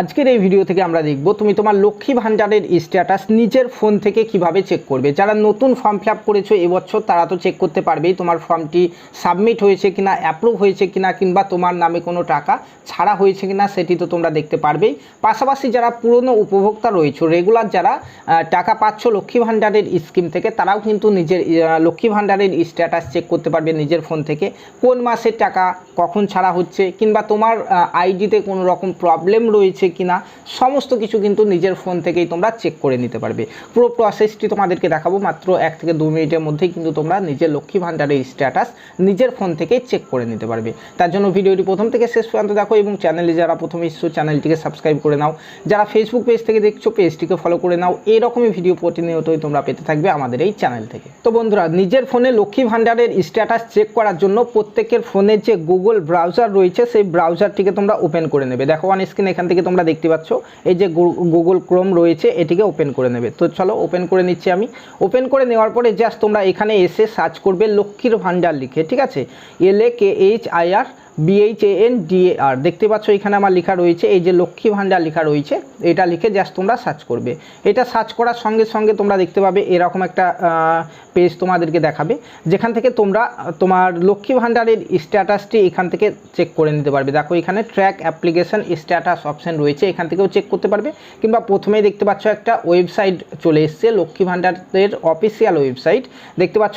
আজকের এই ভিডিও থেকে আমরা দেখব তুমি তোমার লক্ষ্মী ভাণ্ডারের স্ট্যাটাস নিজের ফোন থেকে কীভাবে চেক করবে। যারা নতুন ফর্ম ফিল আপ করেছ এবছর তারা তো চেক করতে পারবেই তোমার ফর্মটি সাবমিট হয়েছে কিনা অ্যাপ্রুভ হয়েছে কিনা, কিংবা তোমার নামে কোনো টাকা ছাড়া হয়েছে কিনা, সেটি তো তোমরা দেখতে পারবেই। পাশাপাশি যারা পুরনো উপভোক্তা রয়েছে রেগুলার যারা টাকা পাচ্ছ লক্ষ্মী ভাণ্ডারের স্কিম থেকে, তারাও কিন্তু নিজের লক্ষ্মী ভাণ্ডারের স্ট্যাটাস চেক করতে পারবে নিজের ফোন থেকে। কোন মাসের টাকা, কখন ছাড়া হচ্ছে, কিংবা তোমার আইডিতে কোনো রকম প্রবলেম রয়েছে কিনা, সমস্ত কিছু কিন্তু নিজের ফোন থেকেই তোমরা চেক করে নিতে পারবে। পুরো প্রসেসটি তোমাদেরকে দেখাবো মাত্র এক থেকে দু মিনিটের মধ্যেই কিন্তু তোমরা নিজের লক্ষ্মী ভাণ্ডারের স্ট্যাটাস নিজের ফোন থেকেই চেক করে নিতে পারবে। তার জন্য ভিডিওটি প্রথম থেকে শেষ পর্যন্ত দেখো এবং চ্যানেলে যারা প্রথম এসছো চ্যানেলটিকে সাবস্ক্রাইব করে নাও। যারা ফেসবুক পেজ থেকে দেখছ পেজটিকে ফলো করে নাও। এরকমই ভিডিও প্রতিনিয়তই তোমরা পেতে থাকবে আমাদের এই চ্যানেল থেকে। তো বন্ধুরা, নিজের ফোনে লক্ষ্মী ভাণ্ডারের স্ট্যাটাস চেক করার জন্য প্রত্যেকের ফোনে যে গুগল ব্রাউজার রয়েছে, সেই ব্রাউজারটিকে তোমরা ওপেন করে নেবে। দেখো অন স্ক্রিন এখান থেকে তোমরা দেখতে পাচ্ছ। এই যে গুগল ক্রোম রয়েছে, এটিকে ওপেন করে নেবে। তো চলো ওপেন করে নিচ্ছি আমি। ওপেন করে নেওয়ার পরে জাস্ট তোমরা এখানে এসে সার্চ করবে লক্ষ্মীর ভাণ্ডার লিখে, ঠিক আছে? L A K H I R BHAN DAR দেখতে পাচ্ছ, এখানে আমার লেখা রয়েছে, এই যে লক্ষ্মী ভাণ্ডার লেখা রয়েছে, এটা লিখে জাস্ট তোমরা সার্চ করবে। এটা সার্চ করার সঙ্গে সঙ্গে তোমরা দেখতে পাবে, এরকম একটা পেজ তোমাদেরকে দেখাবে, যেখান থেকে তোমরা, তোমার লক্ষ্মী ভাণ্ডারের স্ট্যাটাসটি এখান থেকে চেক করে নিতে পারবে। দেখো, এখানে ট্র্যাক অ্যাপ্লিকেশন স্ট্যাটাস অপশন রয়েছে, এখান থেকেও চেক করতে পারবে, কিংবা প্রথমেই দেখতে পাচ্ছ একটা ওয়েবসাইট চলে এসছে, লক্ষ্মী ভাণ্ডারের অফিসিয়াল ওয়েবসাইট দেখতে পাচ্ছ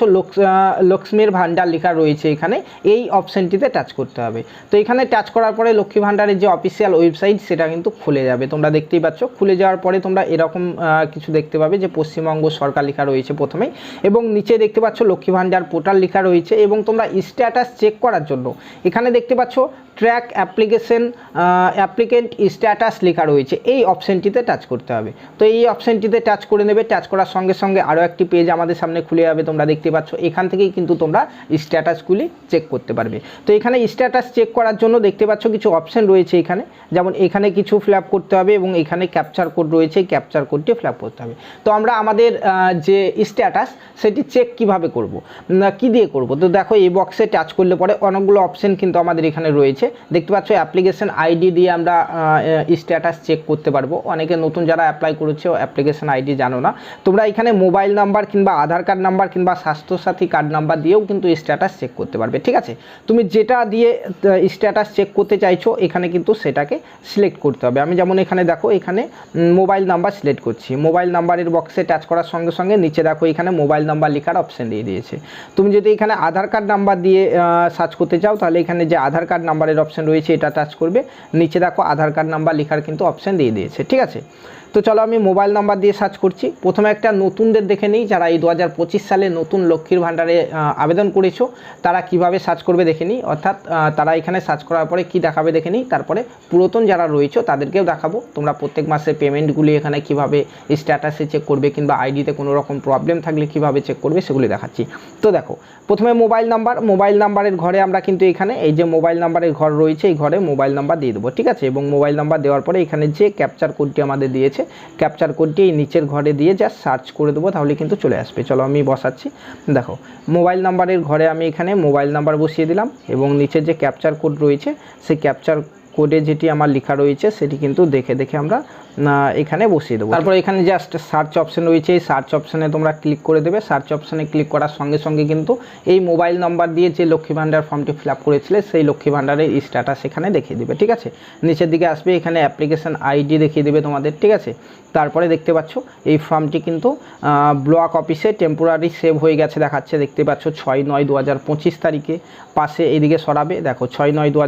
লক্ষ্মীর ভাণ্ডার লেখা রয়েছে এখানে, এই অপশনটিতে টাচ করতে হবে। তো এখানে টাচ করার পরে লক্ষ্মী ভাণ্ডারের যে অফিসিয়াল ওয়েবসাইট সেটা কিন্তু খুলে যাবে। তোমরা দেখতেই পাচ্ছ, খুলে যাওয়ার পরে তোমরা এরকম কিছু দেখতে পাবে যে পশ্চিমবঙ্গ সরকার লেখা রয়েছে প্রথমেই এবং নিচে দেখতে পাচ্ছ লক্ষ্মী ভাণ্ডার পোর্টাল লেখা রয়েছে এবং তোমরা স্ট্যাটাস চেক করার জন্য এখানে দেখতে পাচ্ছ ট্র্যাক অ্যাপ্লিকেশন অ্যাপ্লিকেন্ট স্ট্যাটাস লেখা রয়েছে। এই অপশনটিতে টাচ করতে হবে। তো এই অপশনটিতে টাচ করে নেবে। টাচ করার সঙ্গে সঙ্গে আরও একটি পেজ আমাদের সামনে খুলে যাবে, তোমরা দেখতে পাচ্ছ। এখান থেকেই কিন্তু তোমরা স্ট্যাটাসগুলি চেক করতে পারবে। তো এখানে স্ট্যাটাস চেক করার জন্য দেখতে পাচ্ছ কিছু অপশন রয়েছে এখানে। যেমন এখানে কিছু ফিল করতে হবে এবং এখানে ক্যাপচার কোড রয়েছে ক্যাপচার কোডটি ফিল করতে হবে। তো আমরা আমাদের যে স্ট্যাটাস সেটি চেক কীভাবে করব? কি দিয়ে করব? তো দেখো, এই বক্সে টাচ করলে পরে অনেকগুলো অপশান কিন্তু আমাদের এখানে রয়েছে। দেখতে পাচ্ছ অ্যাপ্লিকেশন আইডি দিয়ে আমরা স্ট্যাটাস চেক করতে পারব। অনেকে নতুন যারা অ্যাপ্লাই করেছে অ্যাপ্লিকেশন আইডি জানো না। তোমরা এখানে মোবাইল নাম্বার কিংবা আধার কার্ড নাম্বার কিংবা স্বাস্থ্যসাথী কার্ড নাম্বার দিয়েও কিন্তু স্ট্যাটাস চেক করতে পারবে, ঠিক আছে? তুমি যেটা দিয়ে স্ট্যাটাস চেক করতে চাইছো, এখানে কিন্তু সেটাকে সিলেক্ট করতে হবে। আমি যেমন এখানে দেখো, এখানে মোবাইল নাম্বার সিলেক্ট করছি। মোবাইল নাম্বারের বক্সে টাচ করার সঙ্গে সঙ্গে নিচে দেখো, এখানে মোবাইল নাম্বার লেখার অপশন দিয়ে দিয়েছে। তুমি যদি এখানে আধার কার্ড নাম্বার দিয়ে সার্চ করতে চাও, তাহলে এখানে যে আধার কার্ড নাম্বারের অপশন রয়েছে, এটা টাচ করবে। নিচে দেখো আধার কার্ড নাম্বার লেখার কিন্তু অপশন দিয়ে দিয়েছে, ঠিক আছে? তো চলো আমি মোবাইল নাম্বার দিয়ে সার্চ করছি। প্রথমে একটা নতুনদের দেখে নিই যারা এই দু হাজার পঁচিশ সালে নতুন লক্ষ্মীর ভাণ্ডারে আবেদন করেছ, তারা কীভাবে সার্চ করবে দেখে নিই। অর্থাৎ তারা এখানে সার্চ করার পরে কি দেখাবে দেখে নিই। তারপরে পুরাতন যারা রয়েছে, তাদেরকেও দেখাবো। তোমরা প্রত্যেক মাসে পেমেন্টগুলি এখানে কীভাবে স্ট্যাটাসে চেক করবে কিংবা আইডিতে কোনো রকম প্রবলেম থাকলে কীভাবে চেক করবে, সেগুলি দেখাচ্ছি। তো দেখো, প্রথমে মোবাইল নাম্বার মোবাইল নাম্বারের ঘরে আমরা কিন্তু এখানে, এই যে মোবাইল নাম্বারের ঘর রয়েছে, এই ঘরে মোবাইল নাম্বার দিয়ে দেবো, ঠিক আছে? এবং মোবাইল নাম্বার দেওয়ার পরে এখানে যে ক্যাপচার কোডটি আমাদের দিয়েছে ক্যাপচার কোডটি এই নিচের ঘরে দিয়ে জাস্ট সার্চ করে দেবো, তাহলে কিন্তু চলে আসবে। চলো আমি বসাচ্ছি। দেখো, মোবাইল নাম্বারের ঘরে আমি এখানে মোবাইল নাম্বার বসিয়ে দিলাম এবং নিচের যে ক্যাপচার কোড রয়েছে, সেই ক্যাপচার কোডে যেটি আমার লেখা রয়েছে, সেটি কিন্তু দেখে দেখে আমরা এখানে বসিয়ে দেবো। তারপর এখানে জাস্ট সার্চ অপশন রয়েছে, এই সার্চ অপশনে তোমরা ক্লিক করে দেবে। সার্চ অপশনে ক্লিক করার সঙ্গে সঙ্গে কিন্তু এই মোবাইল নাম্বার দিয়ে যে লক্ষ্মী ভাণ্ডার ফর্মটি ফিল আপ করেছিলে, সেই লক্ষ্মী ভাণ্ডারের স্ট্যাটাস এখানে দেখিয়ে দেবে, ঠিক আছে? নিচের দিকে আসবে, এখানে অ্যাপ্লিকেশন আইডি দেখিয়ে দেবে তোমাদের, ঠিক আছে? তারপরে দেখতে পাচ্ছ, এই ফর্মটি কিন্তু ব্লক অফিসে টেম্পোরারি সেভ হয়ে গেছে দেখাচ্ছে। দেখতে পাচ্ছ, ছয় নয় দু তারিখে পাশে এদিকে সরাবে। দেখো, ছয় নয় দু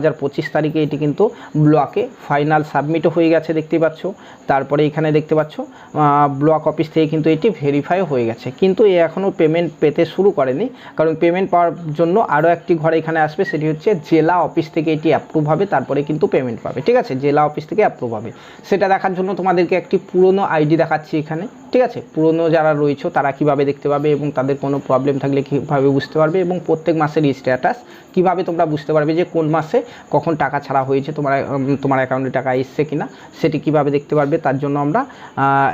তারিখে এটি কিন্তু ব্লকে ফাইনাল সাবমিটও হয়ে গেছে, দেখতে পাচ্ছ। তারপরে এখানে দেখতে পাচ্ছ ব্লক অফিস থেকে কিন্তু এটি ভেরিফাই হয়ে গেছে। কিন্তু এ এখনও পেমেন্ট পেতে শুরু করেনি। কারণ পেমেন্ট পাওয়ার জন্য আরও একটি ঘরে এখানে আসবে, সেটি হচ্ছে জেলা অফিস থেকে এটি অ্যাপ্রুভ হবে, তারপরে কিন্তু পেমেন্ট পাবে। ঠিক আছে? জেলা অফিস থেকে অ্যাপ্রুভ হবে। সেটা দেখার জন্য তোমাদেরকে একটি পুরনো আইডি দেখাচ্ছি এখানে। ঠিক আছে? পুরনো যারা রয়েছে, তারা কীভাবে দেখতে পাবে এবং তাদের কোনো প্রবলেম থাকলে কীভাবে বুঝতে পারবে এবং প্রত্যেক মাসের স্ট্যাটাস কীভাবে তোমরা বুঝতে পারবে যে কোন মাসে কখন টাকা ছাড়া হয়েছে, তোমার তোমার অ্যাকাউন্টে টাকা এসছে কিনা, সেটি কীভাবে দেখতে পারবে, তার জন্য আমরা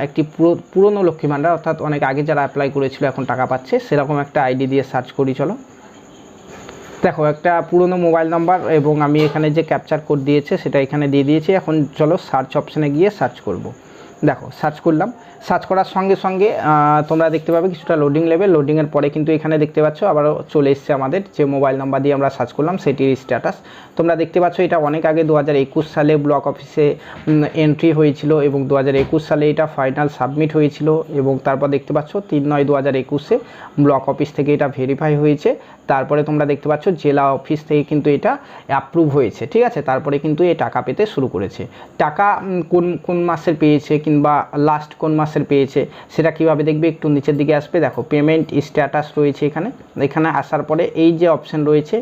একটি পুরো, পুরনো লক্ষ্মী ভাণ্ডার, অর্থাৎ অনেক আগে যারা অ্যাপ্লাই করেছিল, এখন টাকা পাচ্ছে। সেরকম একটা আইডি দিয়ে সার্চ করি, চলো। দেখো, একটা পুরনো মোবাইল নাম্বার এবং আমি এখানে যে ক্যাপচার কোড দিয়েছে, সেটা এখানে দিয়ে দিয়েছি। এখন চলো সার্চ অপশানে গিয়ে সার্চ করব। দেখো সার্চ করলাম। সার্চ করার সঙ্গে সঙ্গে তোমরা দেখতে পাবে কিছুটা লোডিং লেভেল লোডিংয়ের পরে কিন্তু এখানে দেখতে পাচ্ছ, আবারও চলে এসছে আমাদের যে মোবাইল নাম্বার দিয়ে আমরা সার্চ করলাম, সেটির স্ট্যাটাস তোমরা দেখতে পাচ্ছ, এটা অনেক আগে দু হাজার একুশ সালে ব্লক অফিসে এন্ট্রি হয়েছিল এবং দু হাজার একুশ সালে এটা ফাইনাল সাবমিট হয়েছিল এবং তারপর দেখতে পাচ্ছ, তিন নয় দু হাজার একুশে ব্লক অফিস থেকে এটা ভেরিফাই হয়েছে। তারপরে তোমরা দেখতে পাচ্ছ, জেলা অফিস থেকে কিন্তু এটা অ্যাপ্রুভ হয়েছে, ঠিক আছে? তারপরে কিন্তু এ টাকা পেতে শুরু করেছে। টাকা কোন কোন মাসের পেয়েছে কিংবা লাস্ট কোন মাসের পেয়েছে, সেটা কীভাবে দেখবে? একটু নিচের দিকে আসবে। দেখো পেমেন্ট স্ট্যাটাস রয়েছে এখানে। এখানে আসার পরে এই যে অপশন রয়েছে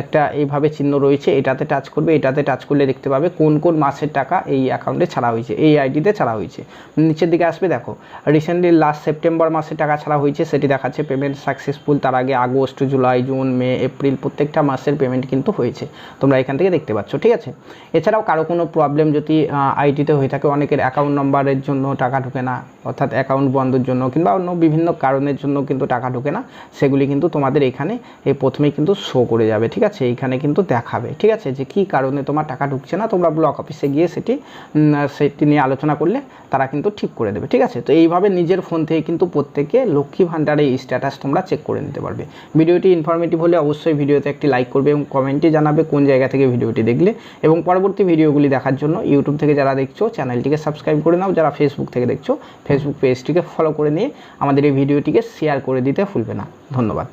একটা এইভাবে চিহ্ন রয়েছে, এটাতে টাচ করবে, এটাতে টাচ করলে দেখতে পাবে কোন কোন মাসের টাকা এই অ্যাকাউন্টে ছাড়া হয়েছে, এই আইডিতে ছাড়া হয়েছে। নিচের দিকে আসবে, দেখো রিসেন্টলি লাস্ট সেপ্টেম্বর মাসে টাকা ছাড়া হয়েছে, সেটি দেখাচ্ছে পেমেন্ট সাকসেসফুল তার আগে August, July, June, May, April প্রত্যেকটা মাসের পেমেন্ট কিন্তু হয়েছে। তোমরা এখান থেকে দেখতে পাচ্ছ, ঠিক আছে? এছাড়াও কারও কোনো প্রবলেম যদি আইটিতে হয়ে থাকে, অনেকের অ্যাকাউন্ট নম্বরের জন্য টাকা ঢুকে না। অর্থাৎ অ্যাকাউন্ট বন্ধের জন্য কিংবা অন্য বিভিন্ন কারণের জন্য কিন্তু টাকা ঢোকে না, সেগুলি কিন্তু তোমাদের এখানে এই প্রথমেই কিন্তু শো করে যাবে, ঠিক আছে? এইখানে কিন্তু দেখাবে, ঠিক আছে? যে কী কারণে তোমার টাকা ঢুকছে না, তোমরা ব্লক অফিসে গিয়ে সেটি সেটি নিয়ে আলোচনা করলে তারা কিন্তু ঠিক করে দেবে, ঠিক আছে? তো এইভাবে নিজের ফোন থেকে কিন্তু প্রত্যেকে লক্ষ্মী ভাণ্ডারের স্ট্যাটাস তোমরা চেক করে নিতে পারবে। ভিডিওটি ইনফরমেটিভ হলে অবশ্যই ভিডিওতে একটি লাইক করবে এবং কমেন্টে জানাবে কোন জায়গা থেকে ভিডিওটি দেখলে এবং পরবর্তী ভিডিওগুলি দেখার জন্য ইউটিউব থেকে যারা দেখছ চ্যানেলটিকে সাবস্ক্রাইব করে নাও। যারা ফেসবুক থেকে দেখছ ফেসবুক পেজটিকে ফলো করে নিয়ে আমাদের এই ভিডিওটিকে শেয়ার করে দিতে ভুলবে না। ধন্যবাদ।